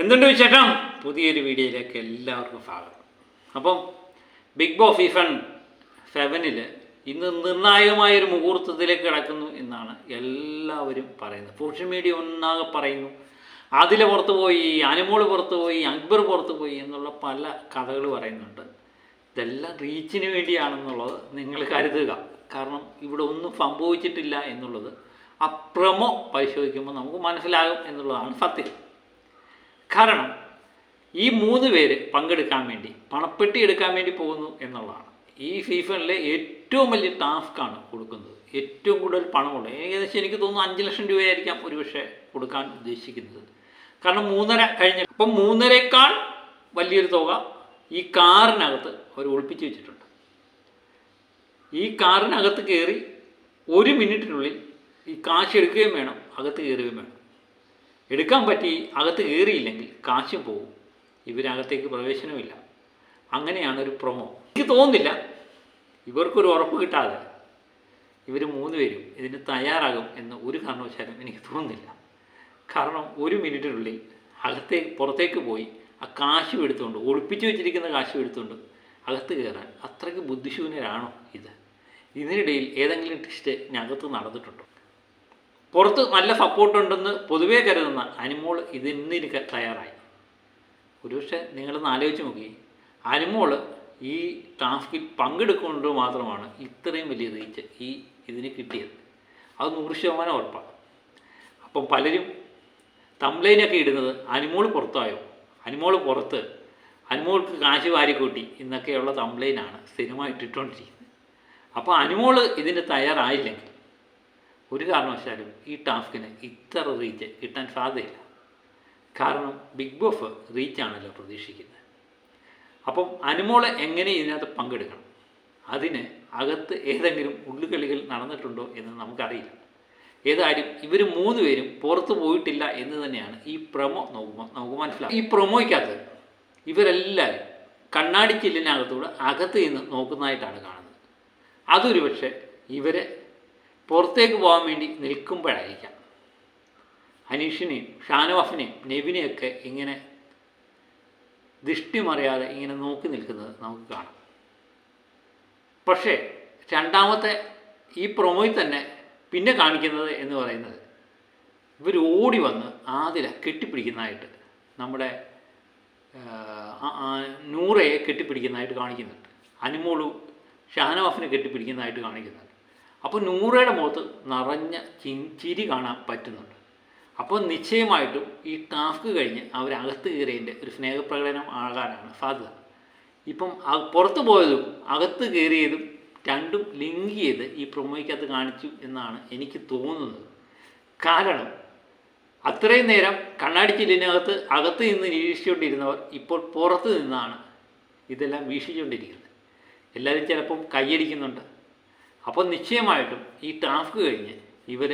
എന്തുണ്ട് വിശേഷം? പുതിയൊരു വീഡിയോയിലേക്ക് എല്ലാവർക്കും സ്വാഗതം. അപ്പം ബിഗ് ബോസ് സീസൺ സെവനിൽ ഇന്ന് നിർണായകമായൊരു മുഹൂർത്തത്തിലേക്ക് കിടക്കുന്നു എന്നാണ് എല്ലാവരും പറയുന്നത്. സോഷ്യൽ മീഡിയ ഒന്നാകെ പറയുന്നു. അതിൽ പുറത്ത് പോയി അനുമോൾ പുറത്ത് പോയി അക്ബർ പുറത്ത് പോയി എന്നുള്ള പല കഥകൾ പറയുന്നുണ്ട്. ഇതെല്ലാം റീച്ചിന് വേണ്ടിയാണെന്നുള്ളത് നിങ്ങൾ കരുതുക. കാരണം ഇവിടെ ഒന്നും സംഭവിച്ചിട്ടില്ല എന്നുള്ളത് അപ്രമോ പ്രമോ പരിശോധിക്കുമ്പോൾ നമുക്ക് മനസ്സിലാകും എന്നുള്ളതാണ് സത്യം. കാരണം ഈ മൂന്ന് പേര് പങ്കെടുക്കാൻ വേണ്ടി പണപ്പെട്ടി എടുക്കാൻ വേണ്ടി പോകുന്നു എന്നുള്ളതാണ്. ഈ സീസണിലെ ഏറ്റവും വലിയ ടാസ്ക്കാണ് കൊടുക്കുന്നത്. ഏറ്റവും കൂടുതൽ പണമുള്ള ഏകദേശം എനിക്ക് തോന്നുന്നു അഞ്ച് ലക്ഷം രൂപയായിരിക്കാം ഒരുപക്ഷെ കൊടുക്കാൻ ഉദ്ദേശിക്കുന്നത്. കാരണം മൂന്നര കഴിഞ്ഞ അപ്പം മൂന്നരേക്കാൾ വലിയൊരു തുക ഈ കാറിനകത്ത് അവർ ഒളിപ്പിച്ച് വെച്ചിട്ടുണ്ട്. ഈ കാറിനകത്ത് കയറി ഒരു മിനിറ്റിനുള്ളിൽ ഈ കാശ് എടുക്കുകയും വേണം അകത്ത് കയറുകയും വേണം. എടുക്കാൻ പറ്റി അകത്ത് കയറിയില്ലെങ്കിൽ കാശും പോകും ഇവരകത്തേക്ക് പ്രവേശനമില്ല. അങ്ങനെയാണ് ഒരു പ്രൊമോ. എനിക്ക് തോന്നുന്നില്ല ഇവർക്കൊരു ഉറപ്പ് കിട്ടാതെ ഇവർ മൂന്ന് പേരും ഇതിന് തയ്യാറാകും എന്ന് ഒരു കാരണവശാലും എനിക്ക് തോന്നുന്നില്ല. കാരണം ഒരു മിനിറ്റിനുള്ളിൽ അകത്തേക്ക് പുറത്തേക്ക് പോയി ആ കാശും എടുത്തുകൊണ്ട് ഒളിപ്പിച്ചു വെച്ചിരിക്കുന്ന കാശും എടുത്തുകൊണ്ട് അകത്ത് കയറാൻ അത്രയ്ക്ക് ബുദ്ധിശൂന്യരാണോ ഇത്? ഇതിനിടയിൽ ഏതെങ്കിലും ടെസ്റ്റ് ഇതിനകത്ത് നടന്നിട്ടുണ്ടോ? പുറത്ത് നല്ല സപ്പോർട്ട് ഉണ്ടെന്ന് പൊതുവേ കരുതുന്ന അനിമോൾ ഇതിന് തയ്യാറായി. ഒരുപക്ഷെ നിങ്ങളൊന്ന് ആലോചിച്ച് നോക്കി അനിമോൾ ഈ ടാസ്കിൽ പങ്കെടുക്കൊണ്ട് മാത്രമാണ് ഇത്രയും വലിയ റീച്ച് ഈ ഇതിന് കിട്ടിയത്. അത് നൂറ് ശതമാനം ഉറപ്പാണ് അപ്പം പലരും തംബ്ലൈനൊക്കെ ഇടുന്നത് അനിമോൾ പുറത്തായോ? അനിമോൾ പുറത്ത്. അനിമോൾക്ക് കാശ് വാരി കൂട്ടി എന്നൊക്കെയുള്ള തംലൈനാണ് സിനിമ ഇട്ടിട്ടുകൊണ്ടിരിക്കുന്നത് അപ്പോൾ അനിമോൾ ഇതിന് തയ്യാറായില്ലെങ്കിൽ ഒരു കാരണവശാലും ഈ ടാസ്കിന് ഇത്ര റീച്ച് കിട്ടാൻ സാധ്യതയില്ല. കാരണം ബിഗ് ബോസ് റീച്ചാണല്ലോ പ്രതീക്ഷിക്കുന്നത്. അപ്പം അനുമോളെ എങ്ങനെ ഇതിനകത്ത് പങ്കെടുക്കണം? അതിന് അകത്ത് ഏതെങ്കിലും ഉള്ളുകളികൾ നടന്നിട്ടുണ്ടോ എന്ന് നമുക്കറിയില്ല. ഏതായാലും ഇവർ മൂന്ന് പേരും പുറത്തു പോയിട്ടില്ല എന്ന് തന്നെയാണ് ഈ പ്രൊമോ നോക്കുമ്പോൾ നമുക്ക് മനസ്സിലാവും ഈ പ്രൊമോയ്ക്കകത്ത് ഇവരെല്ലാവരും കണ്ണാടി ചില്ലിനകത്തൂടെ അകത്ത് നിന്ന് നോക്കുന്നതായിട്ടാണ് കാണുന്നത്. അതൊരു പക്ഷേ ഇവരെ പുറത്തേക്ക് പോകാൻ വേണ്ടി നിൽക്കുമ്പോഴായിരിക്കാം. അനീഷിനെയും ഷാനവാഫിനെയും നെവിനെയൊക്കെ ഇങ്ങനെ ദൃഷ്ടി മറിയാതെ ഇങ്ങനെ നോക്കി നിൽക്കുന്നത് നമുക്ക് കാണാം. പക്ഷേ രണ്ടാമത്തെ ഈ പ്രൊമോയിൽ തന്നെ പിന്നെ കാണിക്കുന്നത് എന്ന് പറയുന്നത് ഇവർ ഓടി വന്ന് ആതിര കെട്ടിപ്പിടിക്കുന്നതായിട്ട് നമ്മുടെ നൂറയെ കെട്ടിപ്പിടിക്കുന്നതായിട്ട് കാണിക്കുന്നുണ്ട്. അനുമോളു ഷാനവാഫിനെ കെട്ടിപ്പിടിക്കുന്നതായിട്ട് കാണിക്കുന്നുണ്ട്. അപ്പോൾ നൂറയുടെ മുഖത്ത് നിറഞ്ഞ ചിരി കാണാൻ പറ്റുന്നുണ്ട്. അപ്പോൾ നിശ്ചയമായിട്ടും ഈ ടാസ്ക് കഴിഞ്ഞ് അവരകത്ത് കയറിയതിന്റെ ഒരു സ്നേഹപ്രകടനം ആകാനാണ് സാധ്യത. ഇപ്പം പുറത്ത് പോയതും അകത്ത് കയറിയതും രണ്ടും ലിങ്ക് ചെയ്ത് ഈ പ്രൊമോയ്ക്കകത്ത് കാണിച്ചു എന്നാണ് എനിക്ക് തോന്നുന്നത്. കാരണം അത്രയും നേരം കണ്ണാടി ചില്ലിനകത്ത് അകത്ത് നിന്ന് നിരീക്ഷിച്ചുകൊണ്ടിരുന്നവർ ഇപ്പോൾ പുറത്ത് നിന്നാണ് ഇതെല്ലാം വീക്ഷിച്ചുകൊണ്ടിരിക്കുന്നത്. എല്ലാവരും ചിലപ്പം കൈയടിക്കുന്നുണ്ട്. അപ്പോൾ നിശ്ചയമായിട്ടും ഈ ടാസ്ക് കഴിഞ്ഞ് ഇവർ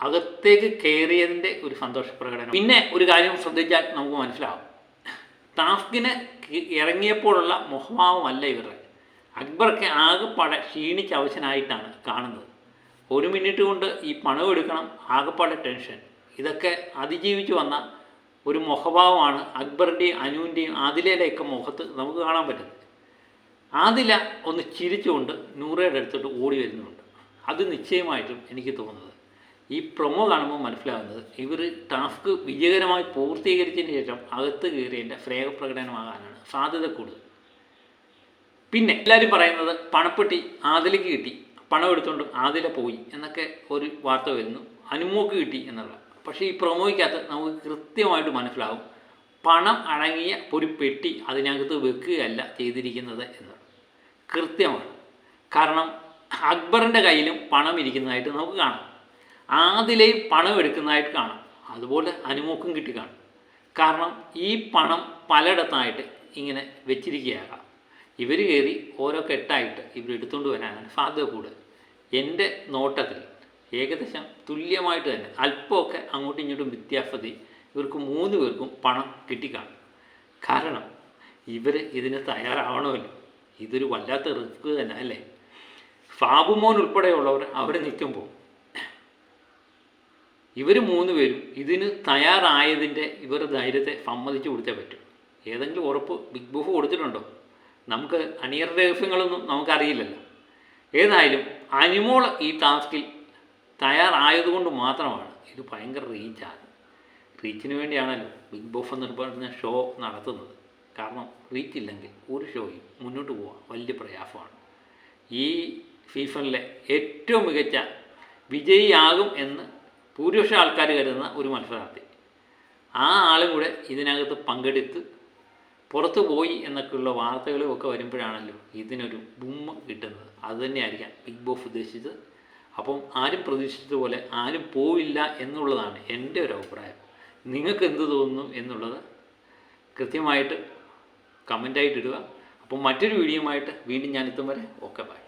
അകത്തേക്ക് കയറിയതിന്റെ ഒരു സന്തോഷ പ്രകടനം. പിന്നെ ഒരു കാര്യം ശ്രദ്ധിച്ചാൽ നമുക്ക് മനസ്സിലാവും. ടാസ്കിന് ഇറങ്ങിയപ്പോഴുള്ള മുഖഭാവമല്ല ഇവരുടെ. അക്ബർക്ക് ആകെപ്പാടെ ക്ഷീണിച്ച അവശനായിട്ടാണ് കാണുന്നത്. ഒരു മിനിറ്റ് കൊണ്ട് ഈ പണം എടുക്കണം ആകെപ്പാടെ ടെൻഷൻ ഇതൊക്കെ അതിജീവിച്ച് വന്ന ഒരു മുഖഭാവമാണ് അക്ബറിന്റെയും അനുവിന്റെയും ആദിലയുടെയൊക്കെ മുഖത്ത് നമുക്ക് കാണാൻ പറ്റുന്നത്. ആദില ഒന്ന് ചിരിച്ചുകൊണ്ട് നൂറയുടെ അടുത്തോട്ട് ഓടി വരുന്നുണ്ട്. അത് നിശ്ചയമായിട്ടും എനിക്ക് തോന്നുന്നത്. ഈ പ്രൊമോ കാണുമ്പോൾ മനസ്സിലാകുന്നത് ഇവർ ടാസ്ക് വിജയകരമായി പൂർത്തീകരിച്ചതിന് ശേഷം അകത്ത് കയറിയതിന്റെ സ്നേഹപ്രകടനമാകാനാണ് സാധ്യത കൂടുതൽ. പിന്നെ എല്ലാവരും പറയുന്നത് പണപ്പെട്ടി ആദിലയ്ക്ക് കിട്ടി പണം എടുത്തുകൊണ്ട് ആദില പോയി എന്നൊക്കെ ഒരു വാർത്ത വരുന്നു. അനുമോക്ക് കിട്ടി എന്നുള്ള. പക്ഷേ ഈ പ്രൊമോയ്ക്കകത്ത് നമുക്ക് കൃത്യമായിട്ട് മനസ്സിലാവും പണം അടങ്ങിയ ഒരു പെട്ടി അതിനകത്ത് വെക്കുകയല്ല ചെയ്തിരിക്കുന്നത് എന്നുള്ളത് കൃത്യമാണ്. കാരണം അക്ബറിന്റെ കയ്യിലും പണം ഇരിക്കുന്നതായിട്ട് നമുക്ക് കാണാം. ആദിലയും പണം എടുക്കുന്നതായിട്ട് കാണാം. അതുപോലെ അനുമോക്കും കിട്ടി കാണും കാരണം ഈ പണം പലയിടത്തായിട്ട് ഇങ്ങനെ വെച്ചിരിക്കുകയാകാം ഇവർ കയറി ഓരോ കെട്ടായിട്ട് ഇവർ എടുത്തുകൊണ്ട് വരാനാണ് സാധ്യത കൂടുതൽ. എന്റെ നോട്ടത്തിൽ ഏകദേശം തുല്യമായിട്ട് തന്നെ അല്പമൊക്കെ അങ്ങോട്ടും ഇങ്ങോട്ടും വ്യത്യാസത്തിൽ ഇവർക്ക് മൂന്ന് പേർക്കും പണം കിട്ടിക്കാണും. കാരണം ഇവർ ഇതിന് തയ്യാറാവണമല്ലോ. ഇതൊരു വല്ലാത്ത റിസ്ക് തന്നെ അല്ലേ? ഫാബുമോൻ ഉൾപ്പെടെയുള്ളവർ അവിടെ നിൽക്കുമ്പോൾ ഇവർ മൂന്ന് പേരും ഇതിന് തയ്യാറായതിന്റെ ഇവർ ധൈര്യത്തെ സമ്മതിച്ചു കൊടുത്തേ പറ്റും. ഏതെങ്കിലും ഉറപ്പ് ബിഗ് ബോഫ് കൊടുത്തിട്ടുണ്ടോ? നമുക്ക് അണിയർ രഹസ്യങ്ങളൊന്നും നമുക്കറിയില്ലല്ലോ. ഏതായാലും അനിമോൾ ഈ ടാസ്കിൽ തയ്യാറായതുകൊണ്ട് മാത്രമാണ് ഇത് ഭയങ്കര റീച്ചാണ് റീച്ചിന് വേണ്ടിയാണല്ലോ ബിഗ് ബോഫ് എന്ന് പറഞ്ഞ ഷോ നടത്തുന്നത്. കാരണം റീച്ച് ഇല്ലെങ്കിൽ ഒരു ഷോയും മുന്നോട്ട് പോകാൻ വലിയ പ്രയാസമാണ്. ഈ സീസണിലെ ഏറ്റവും മികച്ച വിജയിയാകും എന്ന് ഭൂരിപക്ഷ ആൾക്കാർ കരുതുന്ന ഒരു മത്സരാർത്ഥി. ആ ആളും കൂടെ ഇതിനകത്ത് പങ്കെടുത്ത് പുറത്തു പോയി എന്നൊക്കെയുള്ള വാർത്തകളും ഒക്കെ വരുമ്പോഴാണല്ലോ ഇതിനൊരു ബുമ്മ കിട്ടുന്നത്. അതുതന്നെയായിരിക്കാം ബിഗ് ബോസ് ഉദ്ദേശിച്ചത്. അപ്പം ആരും പ്രതീക്ഷിച്ചതുപോലെ ആരും പോവില്ല എന്നുള്ളതാണ് എന്റെ ഒരു അഭിപ്രായം. നിങ്ങൾക്ക് എന്ത് തോന്നുന്നു എന്നുള്ളത് കൃത്യമായിട്ട് കമന്റായിട്ട് ഇടുക. അപ്പം മറ്റൊരു വീഡിയോയുമായിട്ട് വീണ്ടും ഞാൻ വരെ. Okay bye